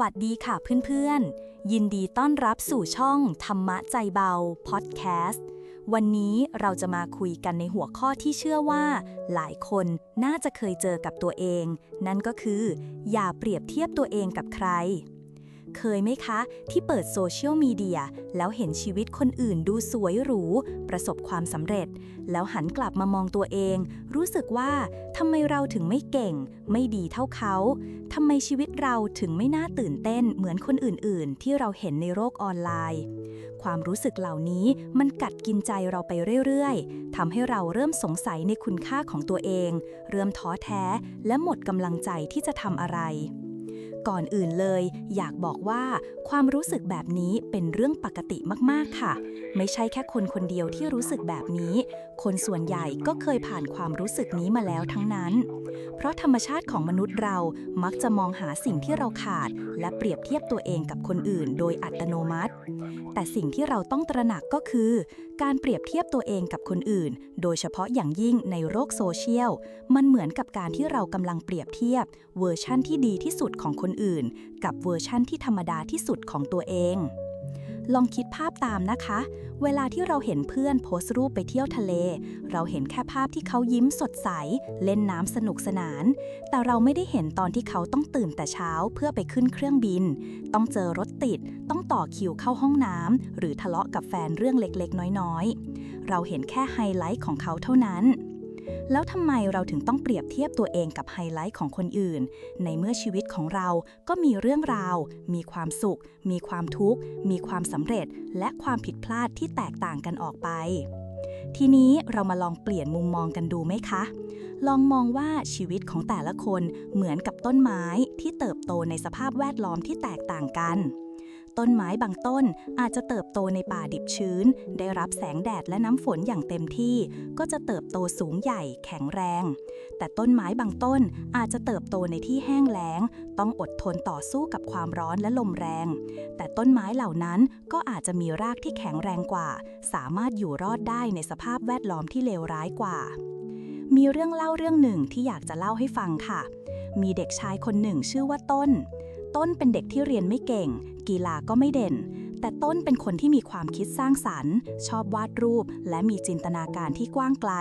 วัสดีค่ะเพื่อนๆ ยินดีต้อนรับสู่ช่องธรรมะใจเบาพอดแคสต์ วันนี้เราจะมาคุยกันในหัวข้อที่เชื่อว่า หลายคนน่าจะเคยเจอกับตัวเอง นั่นก็คือ อย่าเปรียบเทียบตัวเองกับใคร เคยไหมคะ ที่เปิดโซเชียลมีเดียแล้วเห็นชีวิตคนอื่นดูสวยหรู ประสบความสำเร็จ แล้วหันกลับมามองตัวเอง รู้สึกว่าทำไมเราถึงไม่เก่ง ไม่ดีเท่าเขาทำไมชีวิตเราถึงไม่น่าตื่นเต้นเหมือนคนอื่นๆ ที่เราเห็นในโลกออนไลน์ ความรู้สึกเหล่านี้มันกัดกินใจเราไปเรื่อยๆทำให้เราเริ่มสงสัยในคุณค่าของตัวเอง เริ่มท้อแท้และหมดกำลังใจที่จะทำอะไร ก่อนอื่นเลย อยากบอกว่าความรู้สึกแบบนี้เป็นเรื่องปกติมากๆค่ะ ไม่ใช่แค่คนคนเดียวที่รู้สึกแบบนี้คนส่วนใหญ่ก็เคยผ่านความรู้สึกนี้มาแล้วทั้งนั้น เพราะธรรมชาติของมนุษย์เรามักจะมองหาสิ่งที่เราขาด และเปรียบเทียบตัวเองกับคนอื่น โดยอัตโนมัติ แต่สิ่งที่เราต้องตระหนักก็คือ การเปรียบเทียบตัวเองกับคนอื่น โดยเฉพาะอย่างยิ่งในโลกโซเชียล มันเหมือนกับการที่เรากำลังเปรียบเทียบ เวอร์ชั่นที่ดีที่สุดของคนอื่น กับเวอร์ชั่นที่ธรรมดาที่สุดของตัวเอง ลองคิดภาพตามนะคะ เวลาที่เราเห็นเพื่อนโพสต์รูปไปเที่ยวทะเล เราเห็นแค่ภาพที่เขายิ้มสดใส เล่นน้ำสนุกสนาน แต่เราไม่ได้เห็นตอนที่เขาต้องตื่นแต่เช้าเพื่อไปขึ้นเครื่องบิน ต้องเจอรถติด ต้องต่อคิวเข้าห้องน้ำหรือทะเลาะกับแฟนเรื่องเล็กๆ น้อยๆ เราเห็นแค่ไฮไลท์ของเขาเท่านั้น แล้วทำไมเราถึงต้องเปรียบเทียบตัวเองกับไฮไลท์ของคนอื่น ในเมื่อชีวิตของเราก็มีเรื่องราว มีความสุข มีความทุกข์ มีความสำเร็จ และความผิดพลาดที่แตกต่างกันออกไป ทีนี้เรามาลองเปลี่ยนมุมมองกันดูไหมคะ ลองมองว่าชีวิตของแต่ละคนเหมือนกับต้นไม้ที่เติบโตในสภาพแวดล้อมที่แตกต่างกัน ต้นไม้บางต้นอาจจะเติบโตในป่าดิบชื้น ได้รับแสงแดดและน้ำฝนอย่างเต็มที่ ก็จะเติบโตสูงใหญ่แข็งแรง แต่ต้นไม้บางต้นอาจจะเติบโตในที่แห้งแล้ง ต้องอดทนต่อสู้กับความร้อนและลมแรง แต่ต้นไม้เหล่านั้นก็อาจจะมีรากที่แข็งแรงกว่า สามารถอยู่รอดได้ในสภาพแวดล้อมที่เลวร้ายกว่า มีเรื่องเล่าเรื่องหนึ่งที่อยากจะเล่าให้ฟังค่ะ มีเด็กชายคนหนึ่งชื่อว่าต้น ต้นเป็นเด็กที่เรียนไม่เก่ง กีฬาก็ไม่เด่น แต่ต้นเป็นคนที่มีความคิดสร้างสรรค์ ชอบวาดรูป และมีจินตนาการที่กว้างไกล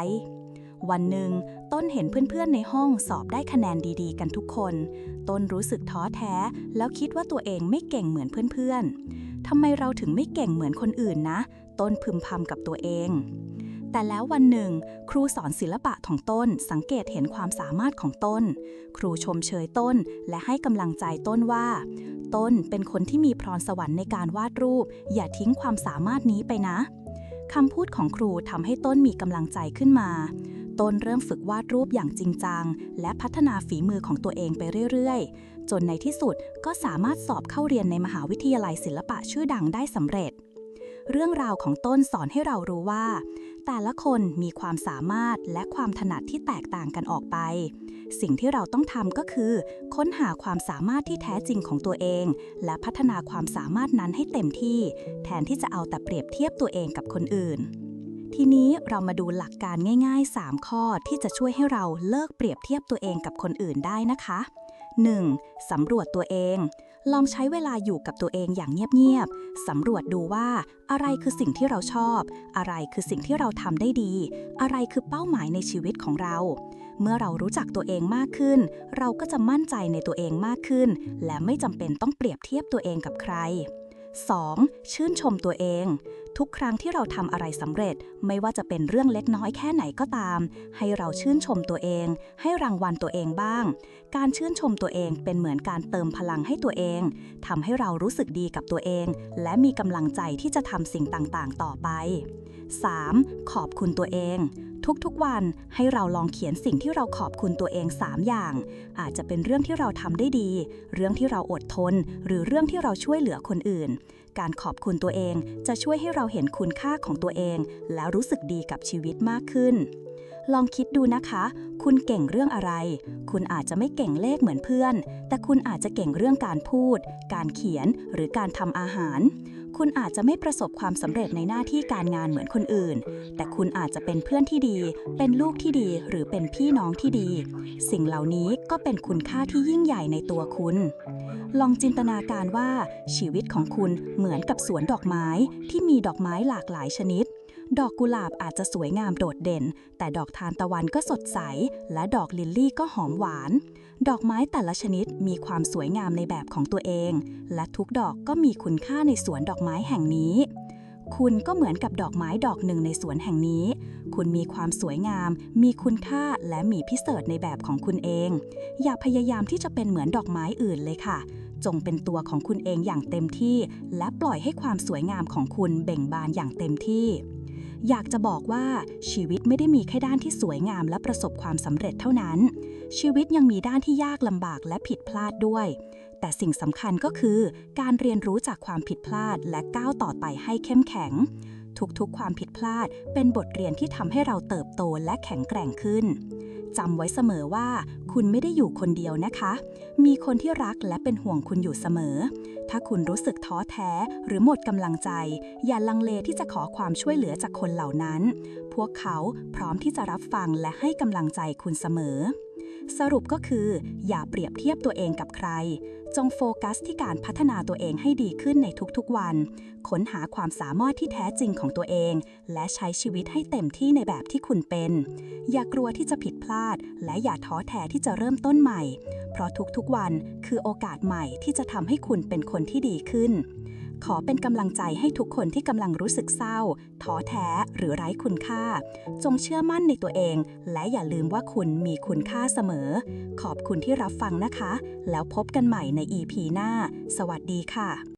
วันหนึ่ง ต้นเห็นเพื่อนๆในห้องสอบได้คะแนนดีๆ กันทุกคน ต้นรู้สึกท้อแท้ แล้วคิดว่าตัวเองไม่เก่งเหมือนเพื่อนๆทำไมเราถึงไม่เก่งเหมือนคนอื่นนะ ต้นพึมพำกับตัวเอง แต่แล้ววันหนึ่ง ครูสอนศิลปะของต้นสังเกตเห็นความสามารถของต้น ครูชมเชยต้นและให้กำลังใจต้นว่า ต้นเป็นคนที่มีพรสวรรค์ในการวาดรูป อย่าทิ้งความสามารถนี้ไปนะคำพูดของครูทำให้ต้นมีกำลังใจขึ้นมา ต้นเริ่มฝึกวาดรูปอย่างจริงจัง และพัฒนาฝีมือของตัวเองไปเรื่อยๆ จนในที่สุดก็สามารถสอบเข้าเรียนในมหาวิทยาลัยศิลปะชื่อดังได้สำเร็จ เรื่องราวของต้นสอนให้เรารู้ว่า แต่ละคนมีความสามารถและความถนัดที่แตกต่างกันออกไป สิ่งที่เราต้องทำก็คือ ค้นหาความสามารถที่แท้จริงของตัวเอง และพัฒนาความสามารถนั้นให้เต็มที่ แทนที่จะเอาแต่เปรียบเทียบตัวเองกับคนอื่น ทีนี้เรามาดูหลักการง่าย ๆ 3 ข้อที่จะช่วยให้เราเลิกเปรียบเทียบตัวเองกับคนอื่นได้นะคะ 1. สำรวจตัวเอง ลองใช้เวลาอยู่กับตัวเองอย่างเงียบๆ สำรวจดูว่า อะไรคือสิ่งที่เราชอบ อะไรคือสิ่งที่เราทำได้ดี อะไรคือเป้าหมายในชีวิตของเรา เมื่อเรารู้จักตัวเองมากขึ้น เราก็จะมั่นใจในตัวเองมากขึ้น และไม่จำเป็นต้องเปรียบเทียบตัวเองกับใคร 2. ชื่นชมตัวเอง ทุกครั้งที่เราทำอะไรสำเร็จ ไม่ว่าจะเป็นเรื่องเล็กน้อยแค่ไหนก็ตาม ให้เราชื่นชมตัวเอง ให้รางวัลตัวเองบ้าง การชื่นชมตัวเองเป็นเหมือนการเติมพลังให้ตัวเองทำให้เรารู้สึกดีกับตัวเอง และมีกำลังใจที่จะทำสิ่งต่างๆ ต่อไป 3. ขอบคุณตัวเอง ทุกๆวันให้เราลองเขียนสิ่งที่เราขอบคุณตัวเอง 3 อย่าง อาจจะเป็นเรื่องที่เราทำได้ดี เรื่องที่เราอดทน หรือเรื่องที่เราช่วยเหลือคนอื่น การขอบคุณตัวเองจะช่วยให้เราเห็นคุณค่าของตัวเอง แล้วรู้สึกดีกับชีวิตมากขึ้นลองคิดดูนะคะ คุณเก่งเรื่องอะไร คุณอาจจะไม่เก่งเลขเหมือนเพื่อน แต่คุณอาจจะเก่งเรื่องการพูด การเขียน หรือการทำอาหาร คุณอาจจะไม่ประสบความสำเร็จในหน้าที่การงานเหมือนคนอื่น แต่คุณอาจจะเป็นเพื่อนที่ดี เป็นลูกที่ดี หรือเป็นพี่น้องที่ดี สิ่งเหล่านี้ก็เป็นคุณค่าที่ยิ่งใหญ่ในตัวคุณ ลองจินตนาการว่าชีวิตของคุณเหมือนกับสวนดอกไม้ที่มีดอกไม้หลากหลายชนิด ดอกกุหลาบอาจจะสวยงามโดดเด่น แต่ดอกทานตะวันก็สดใส และดอกลิลลี่ก็หอมหวาน ดอกไม้แต่ละชนิดมีความสวยงามในแบบของตัวเอง และทุกดอกก็มีคุณค่าในสวนดอกไม้แห่งนี้ คุณก็เหมือนกับดอกไม้ดอกหนึ่งในสวนแห่งนี้ คุณมีความสวยงาม มีคุณค่าและมีพิเศษในแบบของคุณเอง อย่าพยายามที่จะเป็นเหมือนดอกไม้อื่นเลยค่ะจงเป็นตัวของคุณเองอย่างเต็มที่ และปล่อยให้ความสวยงามของคุณเบ่งบานอย่างเต็มที่ อยากจะบอกว่าชีวิตไม่ได้มีแค่ด้านที่สวยงามและประสบความสำเร็จเท่านั้น ชีวิตยังมีด้านที่ยากลำบากและผิดพลาดด้วย แต่สิ่งสำคัญก็คือการเรียนรู้จากความผิดพลาดและก้าวต่อไปให้เข้มแข็ง ทุกๆ ความผิดพลาดเป็นบทเรียนที่ทำให้เราเติบโตและแข็งแกร่งขึ้น จำไว้เสมอว่า คุณไม่ได้อยู่คนเดียวนะคะ มีคนที่รักและเป็นห่วงคุณอยู่เสมอ ถ้าคุณรู้สึกท้อแท้ หรือหมดกำลังใจ อย่าลังเลที่จะขอความช่วยเหลือจากคนเหล่านั้น พวกเขาพร้อมที่จะรับฟังและให้กำลังใจคุณเสมอ สรุปก็คือ อย่าเปรียบเทียบตัวเองกับใคร จงโฟกัสที่การพัฒนาตัวเองให้ดีขึ้นในทุกๆวัน ค้นหาความสามารถที่แท้จริงของตัวเอง และใช้ชีวิตให้เต็มที่ในแบบที่คุณเป็น อย่ากลัวที่จะผิดพลาด และอย่าท้อแท้ที่จะเริ่มต้นใหม่ เพราะทุกๆวันคือโอกาสใหม่ที่จะทำให้คุณเป็นคนที่ดีขึ้น ขอเป็นกำลังใจให้ทุกคนที่กำลังรู้สึกเศร้า ท้อแท้หรือไร้คุณค่า จงเชื่อมั่นในตัวเอง และอย่าลืมว่าคุณมีคุณค่าเสมอ ขอบคุณที่รับฟังนะคะ แล้วพบกันใหม่ใน EP หน้า สวัสดีค่ะ